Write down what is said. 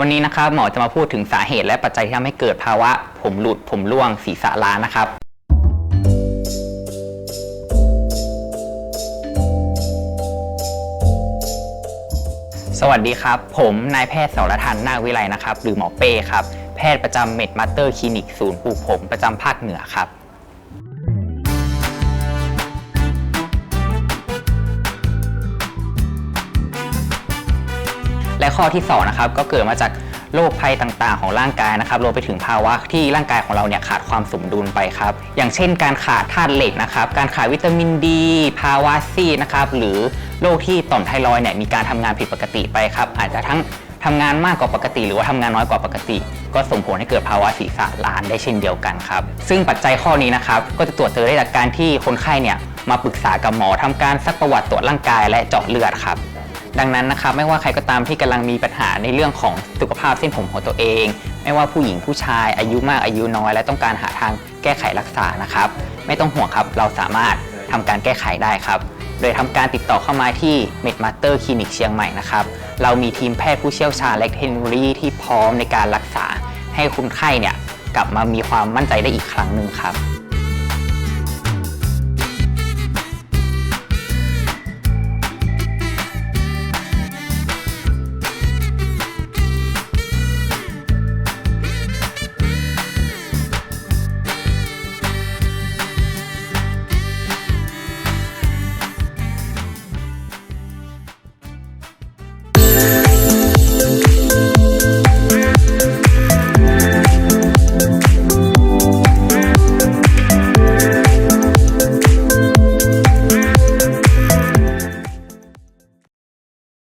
วันนี้นะครับหมอจะมาพูดถึงสาเหตุและปัจจัยที่ทำให้เกิดภาวะ ผมหลุดผมร่วงศีรษะล้านนะครับ สวัสดีครับ ผมนายแพทย์สรทันนาควิไลนะครับ หรือหมอเป้ครับ แพทย์ประจำเมดมาสเตอร์คลินิกศูนย์ปลูกผมประจำภาคเหนือครับ และข้อที่2นะครับก็เกิดมาจากโรคภัยต่างๆ ของร่างกายนะครับรวมไปถึงภาวะที่ร่างกายของเราเนี่ยขาดความสมดุลไปครับ อย่างเช่น การขาดธาตุเหล็กนะครับการขาดวิตามินดี ภาวะซีดนะครับหรือโรคที่ต่อมไทรอยเนี่ยมีการทำงานผิดปกติไปครับอาจจะทั้งทำงานมากกว่าปกติ หรือว่าทำงานน้อยกว่าปกติ ก็ส่งผลให้เกิดภาวะศีรษะล้านได้เช่นเดียวกันครับ ซึ่งปัจจัยข้อนี้นะครับก็จะตรวจเจอได้จากการที่คนไข้เนี่ยมาปรึกษากับหมอทำการซักประวัติตรวจร่างกายและเจาะเลือดครับ ดังนั้นนะครับไม่ว่าใครก็ตามที่กำลังมีปัญหาในเรื่องของสุขภาพเส้นผมของตัวเอง ไม่ว่าผู้หญิงผู้ชายอายุมากอายุน้อย และต้องการหาทางแก้ไขรักษานะครับ ไม่ต้องห่วงครับเราสามารถทำการแก้ไขได้ครับ โดยทำการติดต่อเข้ามาที่ MedMaster Clinic เชียงใหม่นะครับเรามีทีมแพทย์ผู้เชี่ยวชาญและเทคโนโลยีที่พร้อมในการรักษาให้คนไข้เนี่ยกลับมามีความมั่นใจได้อีกครั้งหนึ่งครับ